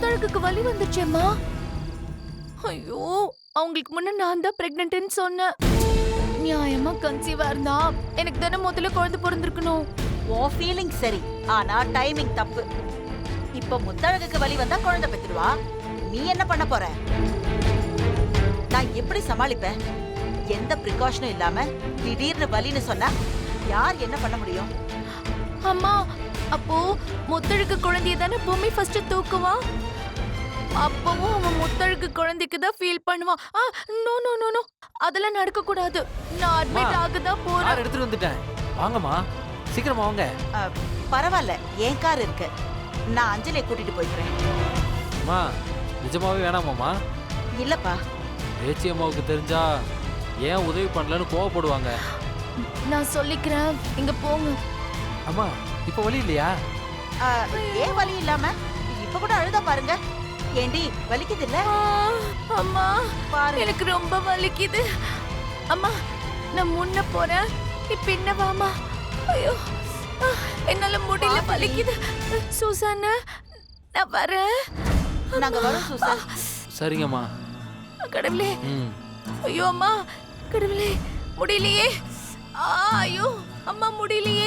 முத்தழகுக்கு வலி வந்துச்சேம்மா. ஐயோ அவங்களுக்கு முன்ன நான் தான் பிரெக்னன்ட்னு சொன்னேன். நியாயமா கன்சீவா இருந்தா எனக்கு தானே முதல்ல குழந்தை பிறந்திருக்கணும். உன் ஃபீலிங் சரி. ஆனா டைமிங் தப்பு. இப்ப முத்தழகுக்கு வலி வந்தா குழந்தை பெத்துடுவா நீ என்ன பண்ண போற? நான் எப்படி சமாளிப்பேன்? எந்த ப்ரிகாஷனும் இல்லாம திடீர்னு வலின்னு சொன்னா யார் என்ன பண்ண முடியும்? அம்மா அப்போ முத்தழகு குழந்தைய தானே பூமி ஃபர்ஸ்ட் தூக்குவா? அப்பவும் அவன் முத்தழகு குழந்தைக்கு தான் ஃபீல் பண்ணுவான். ஆ நோ நோ நோ நோ அதெல்லாம் நடக்க கூடாது நான் அட்மிட் ஆக தான் போறேன் கார் எடுத்துட்டு வந்துட்டேன். வாங்கம்மா. சீக்கிரமா வாங்க. அஹ், பரவாயில்ல. என் கார் இருக்கு. நான் அஞ்சலியை கூட்டிட்டு போய்க்கிறேன். அம்மா நிஜமாவே வேணாமாம்மா? இல்லப்பா. பேச்சி அம்மாவுக்கு தெரிஞ்சா ஏன் உதவி பண்ணலன்னு கோவப்படுவாங்க. நான் சொல்லிக்கிறேன். இங்க போங்க. அம்மா இப்போ வழி இல்லையா? அஹ், ஏன் வலி இல்லாம? இப்ப கூட அழுதா பாருங்க. ஏண்டி வலிக்குது இல்ல அம்மா பாரு. எனக்கு ரொம்ப வலிக்குது. அம்மா நான் முன்ன போறேன். நீ பின்ன வாமா ஐயோ என்னால முடியல. வலிக்குது. சூசானா நான் வரேன். நாங்க வரோம் சூசன் சரிங்கம்மா. கடவுளே. ஐயோ அம்மா. கடவுளே முடியலையே. ஆ, ஐயோ அம்மா முடியலையே.